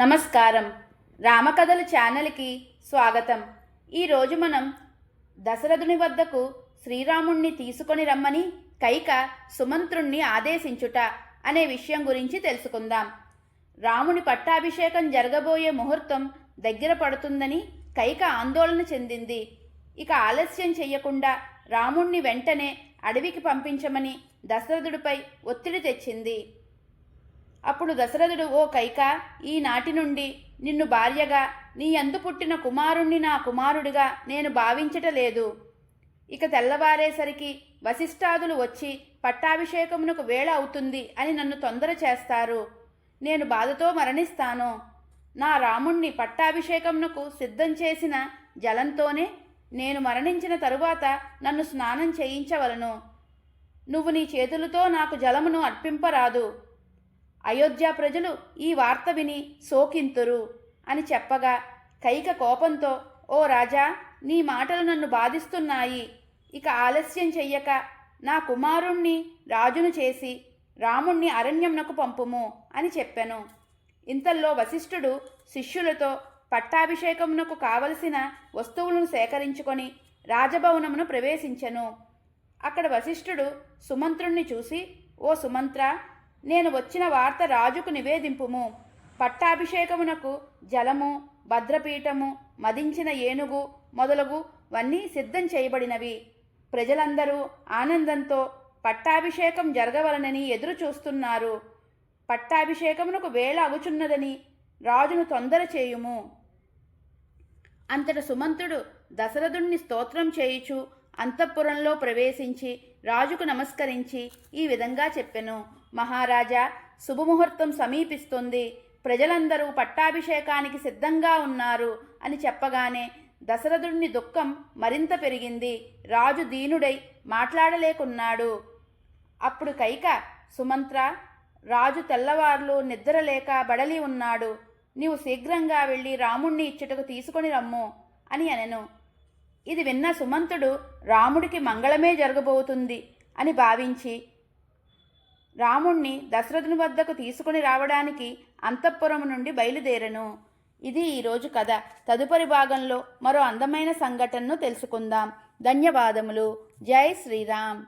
నమస్కారం. రామకథల ఛానల్కి స్వాగతం. ఈరోజు మనం దశరథుని వద్దకు శ్రీరాముణ్ణి తీసుకొని రమ్మని కైక సుమంత్రుణ్ణి ఆదేశించుట అనే విషయం గురించి తెలుసుకుందాం. రాముని పట్టాభిషేకం జరగబోయే ముహూర్తం దగ్గర పడుతుందని కైక ఆందోళన చెందింది. ఇక ఆలస్యం చెయ్యకుండా రాముణ్ణి వెంటనే అడవికి పంపించమని దశరథుడిపై ఒత్తిడి తెచ్చింది. అప్పుడు దశరథుడు ఓ కైక ఈనాటి నుండి నిన్ను భార్యగా నీ అందు పుట్టిన కుమారుణ్ణి నా కుమారుడిగా నేను భావించటలేదు ఇక తెల్లవారేసరికి వశిష్ఠాదులు వచ్చి పట్టాభిషేకమునకు వేళ అవుతుంది అని నన్ను తొందర చేస్తారు. నేను బాధతో మరణిస్తాను. నా రాముణ్ణి పట్టాభిషేకమునకు సిద్ధం చేసిన జలంతోనే నేను మరణించిన తరువాత నన్ను స్నానం చేయించవలను. నువ్వు నీ చేతులతో నాకు జలమును అర్పింపరాదు. అయోధ్య ప్రజలు ఈ వార్త విని సోకింతురు అని చెప్పగా కైక కోపంతో ఓ రాజా నీ మాటలు నన్ను బాధిస్తున్నాయి. ఇక ఆలస్యం చెయ్యక నా కుమారుణ్ణి రాజును చేసి రాముణ్ణి అరణ్యంనకు పంపుము అని చెప్పాను. ఇంతల్లో వశిష్ఠుడు శిష్యులతో పట్టాభిషేకమునకు కావలసిన వస్తువులను సేకరించుకొని రాజభవనమును ప్రవేశించెను. అక్కడ వశిష్ఠుడు సుమంత్రుణ్ణి చూసి ఓ సుమంత్ర నేను వచ్చిన వార్త రాజుకు నివేదింపుము. పట్టాభిషేకమునకు జలము భద్రపీఠము మదించిన ఏనుగు మొదలగు వన్నీ సిద్ధం చేయబడినవి. ప్రజలందరూ ఆనందంతో పట్టాభిషేకం జరగవలనని ఎదురు చూస్తున్నారు. పట్టాభిషేకమునకు వేళ అగుచున్నదని రాజును తొందర చేయుము. అంతట సుమంతుడు దశరథుణ్ణి స్తోత్రం చేయుచు అంతఃపురంలో ప్రవేశించి రాజుకు నమస్కరించి ఈ విధంగా చెప్పెను. మహారాజా శుభముహూర్తం సమీపిస్తుంది. ప్రజలందరూ పట్టాభిషేకానికి సిద్ధంగా ఉన్నారు అని చెప్పగానే దశరథుడిని దుఃఖం మరింత పెరిగింది. రాజు దీనుడై మాట్లాడలేకున్నాడు. అప్పుడు కైక సుమంత్ర రాజు తెల్లవార్లు నిద్రలేక బడలి ఉన్నాడు. నీవు శీఘ్రంగా వెళ్ళి రాముణ్ణి ఇచ్చుటకు తీసుకొని రమ్ము అని అనెను. ఇది విన్న సుమంతుడు రాముడికి మంగళమే జరగబోతుంది అని భావించి రాముణ్ణి దశరథుని వద్దకు తీసుకుని రావడానికి అంతఃపురం నుండి బయలుదేరను. ఇది ఈరోజు కథ. తదుపరి భాగంలో మరో అందమైన సంఘటనను తెలుసుకుందాం. ధన్యవాదములు. జై శ్రీరామ్.